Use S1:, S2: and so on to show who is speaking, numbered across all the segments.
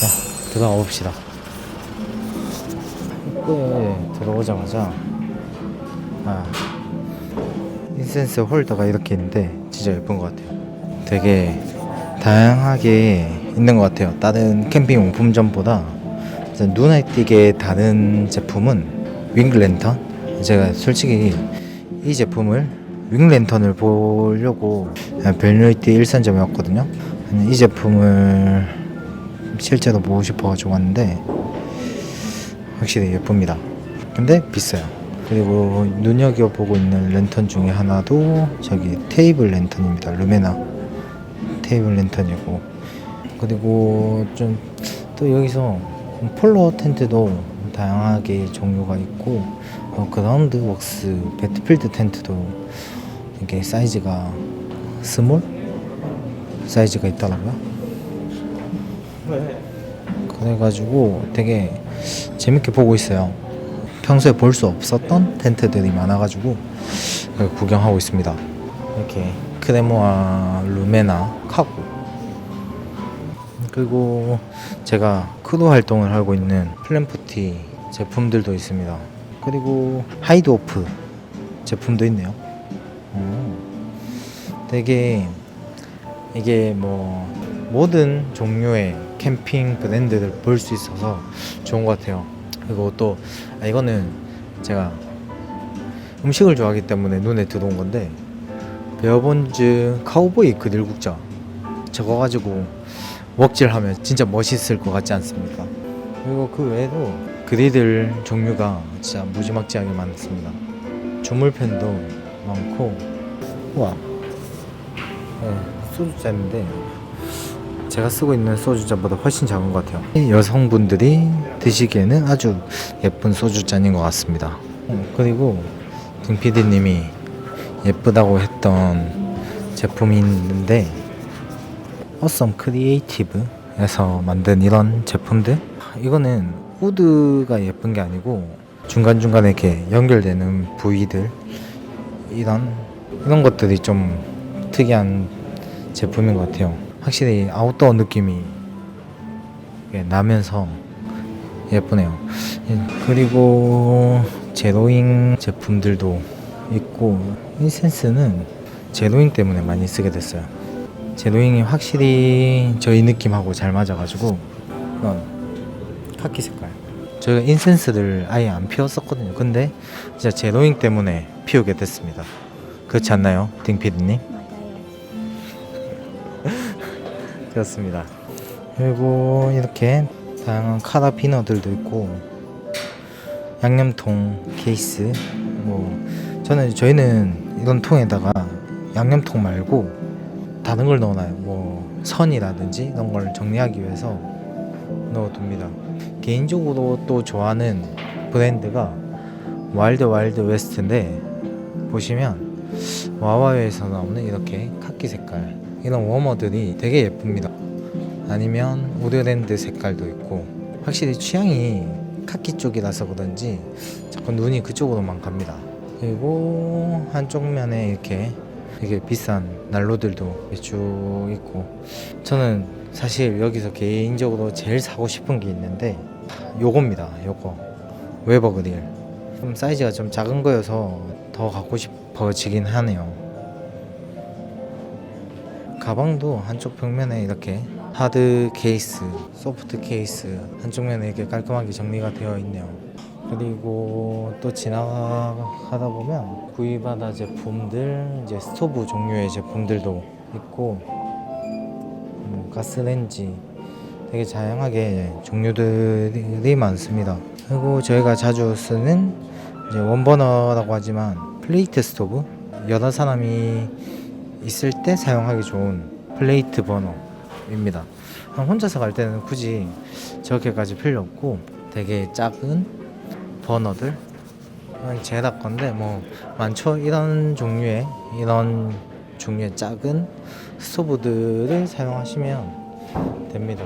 S1: 자, 들어가 봅시다. 입구에 들어오자마자 아 인센스 홀더가 이렇게 있는데 진짜 예쁜 것 같아요. 되게 다양하게 있는 것 같아요. 다른 캠핑 용품점보다 눈에 띄게 다른 제품은 윙랜턴. 제가 솔직히 이 제품을 윙랜턴을 보려고 벨류이티 일산점이었거든요. 이 제품을 실제로 보고 싶어가지고 왔는데 확실히 예쁩니다. 근데 비싸요. 그리고 눈여겨보고 있는 랜턴 중에 하나도 저기 테이블 랜턴입니다. 루메나 테이블 랜턴이고 그리고 좀 또 여기서 폴로 텐트도 다양하게 종류가 있고 어, 그라운드 웍스 배트필드 텐트도 이게 사이즈가 스몰 사이즈가 있더라고요. 그래가지고 되게 재밌게 보고 있어요. 평소에 볼 수 없었던 텐트들이 많아가지고 구경하고 있습니다. 이렇게 크레모아 루메나 카고 그리고 제가 크루 활동을 하고 있는 플랜푸티 제품들도 있습니다. 그리고 하이드오프 제품도 있네요. 음, 되게 이게 뭐 모든 종류의 캠핑 브랜드를 볼 수 있어서 좋은 것 같아요. 그리고 또 아, 이거는 제가 음식을 좋아하기 때문에 눈에 들어온 건데 베어본즈 카우보이 그릴 국자 저거 가지고 먹질하면 진짜 멋있을 것 같지 않습니까? 그리고 그 외에도 그리들 종류가 진짜 무지막지하게 많습니다. 주물펜도 많고 우와 네, 소주잔인데 제가 쓰고 있는 소주잔보다 훨씬 작은 것 같아요. 여성분들이 드시기에는 아주 예쁜 소주잔인 것 같습니다. 어, 그리고 등 PD님이 예쁘다고 했던 제품이 있는데 어썸 크리에이티브에서 만든 이런 제품들 이거는 우드가 예쁜 게 아니고 중간중간에 이렇게 연결되는 부위들 이런 이런 것들이 좀 특이한 제품인 것 같아요. 확실히 아웃도어 느낌이 예, 나면서 예쁘네요. 예, 그리고 제로잉 제품들도 있고 인센스는 제로잉 때문에 많이 쓰게 됐어요. 제로잉이 확실히 저희 느낌하고 잘 맞아가지고 그런 카키 색깔. 저희가 인센스를 아예 안 피웠었거든요. 근데 진짜 제로잉 때문에 피우게 됐습니다. 그렇지 않나요, 딩피디님? 그렇습니다. 그리고 이렇게 다양한 카라비너들도 있고 양념통 케이스 뭐 저는 저희는 이런 통에다가 양념통 말고 다른 걸 넣어놔요. 뭐 선이라든지 이런 걸 정리하기 위해서 넣어둡니다. 개인적으로 또 좋아하는 브랜드가 와일드 와일드 웨스트인데 보시면 와와에서 나오는 이렇게 카키 색깔 이런 워머들이 되게 예쁩니다. 아니면 우드랜드 색깔도 있고 확실히 취향이 카키 쪽이라서 그런지 자꾸 눈이 그쪽으로만 갑니다. 그리고 한쪽 면에 이렇게 되게 비싼 난로들도 쭉 있고 저는 사실 여기서 개인적으로 제일 사고 싶은 게 있는데 요겁니다. 요거 웨버 그릴 좀 사이즈가 좀 작은 거여서 더 갖고 싶어지긴 하네요. 가방도 한쪽 벽면에 이렇게 하드 케이스, 소프트 케이스 한쪽 면에 이렇게 깔끔하게 정리가 되어 있네요. 그리고 또 지나가다 보면 구이바다 제품들, 이제 스토브 종류의 제품들도 있고 음, 가스렌지 되게 다양하게 종류들이 많습니다. 그리고 저희가 자주 쓰는 이제 원버너라고 하지만 플레이트 스토브 여러 사람이 있을 때 사용하기 좋은 플레이트 버너입니다. 혼자서 갈 때는 굳이 저렇게까지 필요 없고 되게 작은 버너들 제다 건데 뭐 많죠 이런 종류의 이런 종류의 작은 스토브들을 사용하시면 됩니다.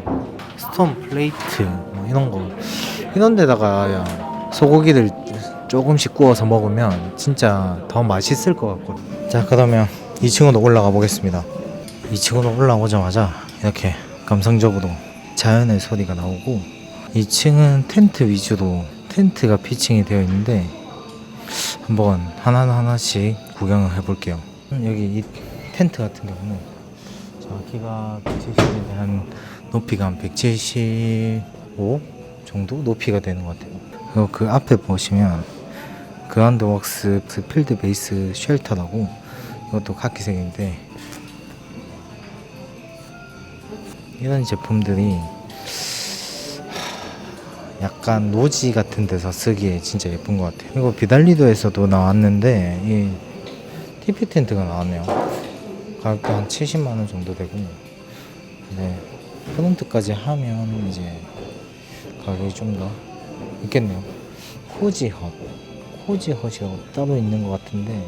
S1: 스톤 플레이트 뭐 이런 거 이런 데다가 야, 소고기를 조금씩 구워서 먹으면 진짜 더 맛있을 것 같거든요. 자 그러면 2층으로 올라가 보겠습니다. 2층으로 올라오자마자 이렇게 감성적으로 자연의 소리가 나오고 2층은 텐트 위주로 텐트가 피칭이 되어 있는데 한번 하나하나씩 구경을 해볼게요. 음, 여기 이 텐트 같은 경우는 자, 키가 170에 대한 높이가 한 175 정도 높이가 되는 것 같아요. 그리고 그 앞에 보시면 그라운드웍스 필드 베이스 쉘터라고 이것도 카키색인데 이런 제품들이 약간 노지 같은 데서 쓰기에 진짜 예쁜 것 같아요. 이거 비달리도에서도 나왔는데 이 TP 텐트가 나왔네요. 가격도 한 70만 원 정도 되고 네 프론트까지 하면 이제 가격이 좀 더 있겠네요. 코지헛 코지헛이라고 따로 있는 것 같은데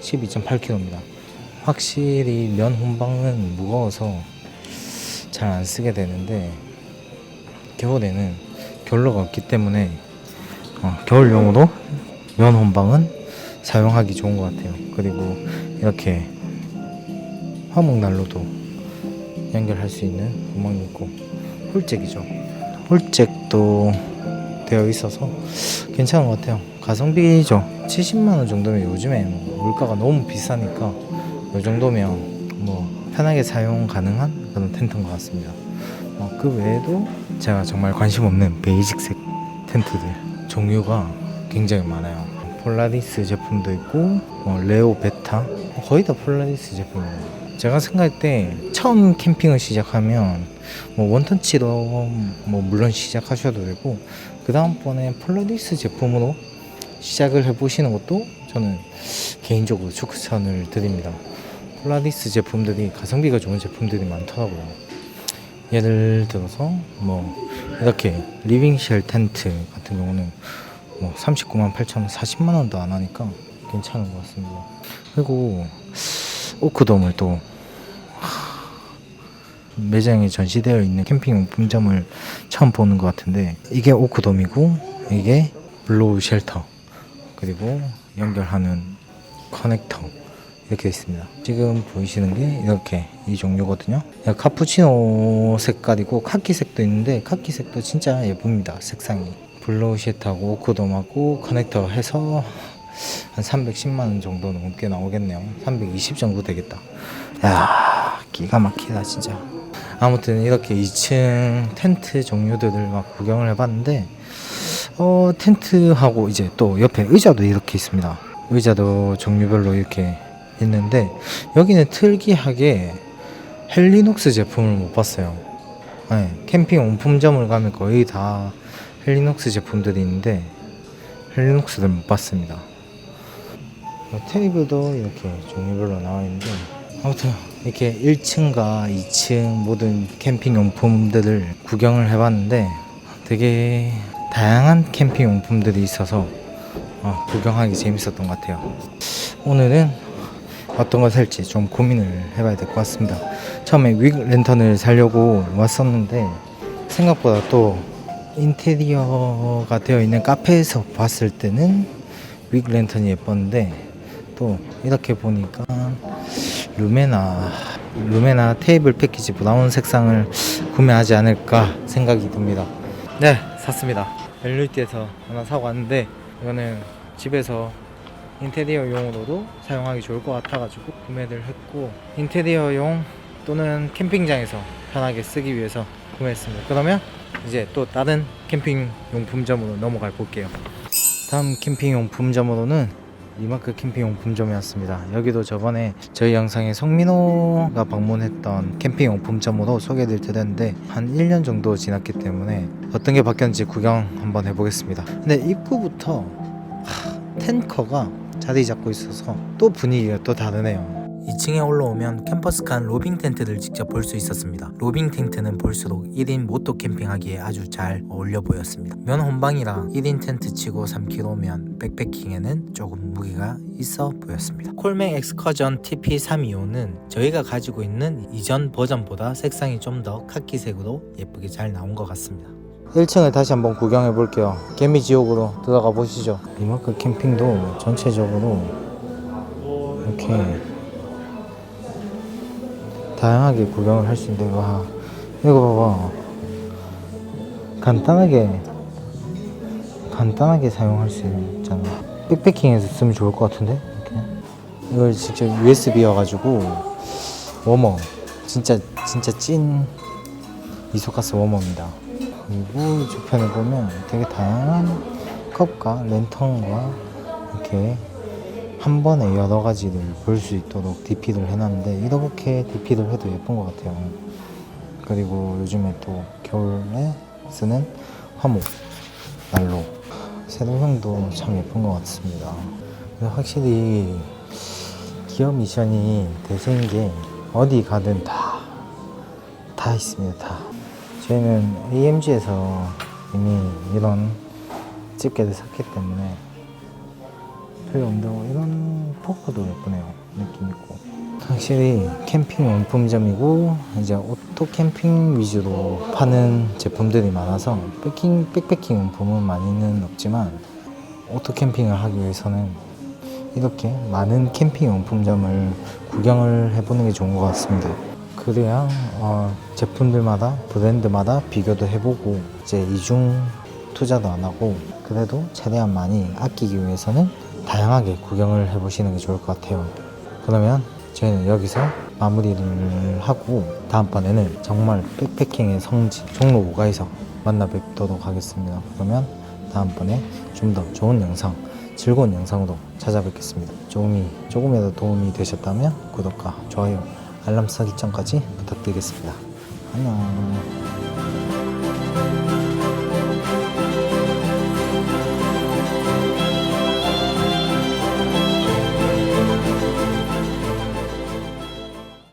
S1: 12.8kg입니다. 확실히 면 혼방은 무거워서 잘 안 쓰게 되는데 겨울에는 결로가 없기 때문에 어, 겨울용으로 면 혼방은 사용하기 좋은 것 같아요. 그리고 이렇게 화목 난로도 연결할 수 있는 구멍이 있고 홀잭이죠. 홀잭도 되어 있어서 괜찮은 것 같아요. 가성비죠. 70만 원 정도면 요즘에 뭐 물가가 너무 비싸니까 이 정도면 뭐 편하게 사용 가능한 그런 텐트인 것 같습니다. 어, 그 외에도 제가 정말 관심 없는 베이직색 텐트들 종류가 굉장히 많아요. 폴라리스 제품도 있고 뭐 레오 베타 거의 다 폴라리스 제품이에요. 제가 생각할 때 처음 캠핑을 시작하면 뭐 원턴치로 뭐 물론 시작하셔도 되고 그 다음번에 폴라리스 제품으로 시작을 해보시는 것도 저는 개인적으로 추천을 드립니다. 폴라리스 제품들이 가성비가 좋은 제품들이 많더라고요. 예를 들어서 뭐 이렇게 리빙쉘 텐트 같은 경우는 뭐 39만 8천 원, 40만 원도 안 하니까 괜찮은 것 같습니다. 그리고 오크돔을 또 하, 매장에 전시되어 있는 캠핑 용품점을 처음 보는 것 같은데 이게 오크돔이고 이게 블로우 쉘터 그리고 연결하는 커넥터 이렇게 있습니다. 지금 보이시는 게 이렇게 이 종류거든요. 카푸치노 색깔이고 카키색도 있는데 카키색도 진짜 예쁩니다. 색상이 블로우 쉘터하고 오크돔하고 커넥터 해서 한 310만 원 정도 넘게 나오겠네요. 320 정도 되겠다. 야, 기가 막히다 진짜. 아무튼 이렇게 2층 텐트 종류들을 막 구경을 해봤는데 어 텐트하고 이제 또 옆에 의자도 이렇게 있습니다. 의자도 종류별로 이렇게 있는데 여기는 특이하게 헬리녹스 제품을 못 봤어요. 네, 캠핑 용품점을 가면 거의 다 헬리녹스 제품들이 있는데 헬리녹스를 못 봤습니다. 어, 테이블도 이렇게 종류별로 나와 있는데 아무튼 이렇게 1층과 2층 모든 캠핑 용품들을 구경을 해봤는데 되게 다양한 캠핑 용품들이 있어서 어, 구경하기 재밌었던 것 같아요. 오늘은 어떤 걸 살지 좀 고민을 해봐야 될 것 같습니다. 처음에 윅 랜턴을 사려고 왔었는데 생각보다 또 인테리어가 되어 있는 카페에서 봤을 때는 윅 랜턴이 예뻤는데 또 이렇게 보니까 루메나 루메나 테이블 패키지 브라운 색상을 구매하지 않을까 생각이 듭니다. 네, 샀습니다. 벨루이트에서 하나 사고 왔는데 이거는 집에서 인테리어용으로도 사용하기 좋을 것 같아가지고 구매를 했고 인테리어용 또는 캠핑장에서 편하게 쓰기 위해서 구매했습니다. 그러면 이제 또 다른 캠핑 용품점으로 넘어가 볼게요. 다음 캠핑 용품점으로는 이마크 캠핑 용품점이었습니다. 여기도 저번에 저희 영상에 성민호가 방문했던 캠핑 용품점으로 소개를 드렸는데 한 1년 정도 지났기 때문에 어떤 게 바뀌었는지 구경 한번 해보겠습니다. 근데 입구부터 하, 텐커가 자리 잡고 있어서 또 분위기가 또 다르네요. 2층에 올라오면 캠퍼스칸 로빙 텐트를 직접 볼 수 있었습니다. 로빙 텐트는 볼수록 1인 모토 캠핑하기에 아주 잘 어울려 보였습니다. 면 혼방이라 1인 텐트 치고 3kg면 백패킹에는 조금 무게가 있어 보였습니다. 콜맥 엑스커전 TP325는 저희가 가지고 있는 이전 버전보다 색상이 좀 더 카키색으로 예쁘게 잘 나온 것 같습니다. 1층을 다시 한번 구경해 볼게요. 개미 지옥으로 들어가 보시죠. 이마크 캠핑도 전체적으로 이렇게 다양하게 구경을 할 수 있는데 와 이거 봐봐. 간단하게 간단하게 사용할 수 있잖아. 백패킹에서 쓰면 좋을 것 같은데? 이렇게. 이걸 직접 USB여가지고 워머 진짜 진짜 찐 이소가스 워머입니다. 그리고 이쪽편에 보면 되게 다양한 컵과 랜턴과 이렇게 한 번에 여러 가지를 볼 수 있도록 DP를 해놨는데 이렇게 DP를 해도 예쁜 것 같아요. 그리고 요즘에 또 겨울에 쓰는 화목 난로 세동형도 참 예쁜 것 같습니다. 확실히 기업 미션이 대세인 게 어디 가든 다 다 있습니다. 다. 저희는 AMG에서 이미 이런 집게를 샀기 때문에 별로 없는데 이런 포크도 예쁘네요. 느낌 있고. 확실히 캠핑 용품점이고 이제 오토 캠핑 위주로 파는 제품들이 많아서 백킹 백패킹 용품은 많이는 없지만 오토 캠핑을 하기 위해서는 이렇게 많은 캠핑 용품점을 구경을 해보는 게 좋은 것 같습니다. 그래야 어, 제품들마다 브랜드마다 비교도 해보고 이제 이중 투자도 안 하고 그래도 최대한 많이 아끼기 위해서는 다양하게 구경을 해보시는 게 좋을 것 같아요. 그러면 저희는 여기서 마무리를 하고 다음번에는 정말 백패킹의 성지 종로 5가에서 만나 뵙도록 하겠습니다. 그러면 다음번에 좀 더 좋은 영상, 즐거운 영상으로 찾아뵙겠습니다. 조금이, 조금이라도 도움이 되셨다면 구독과 좋아요, 알람 설정까지 부탁드리겠습니다. 안녕.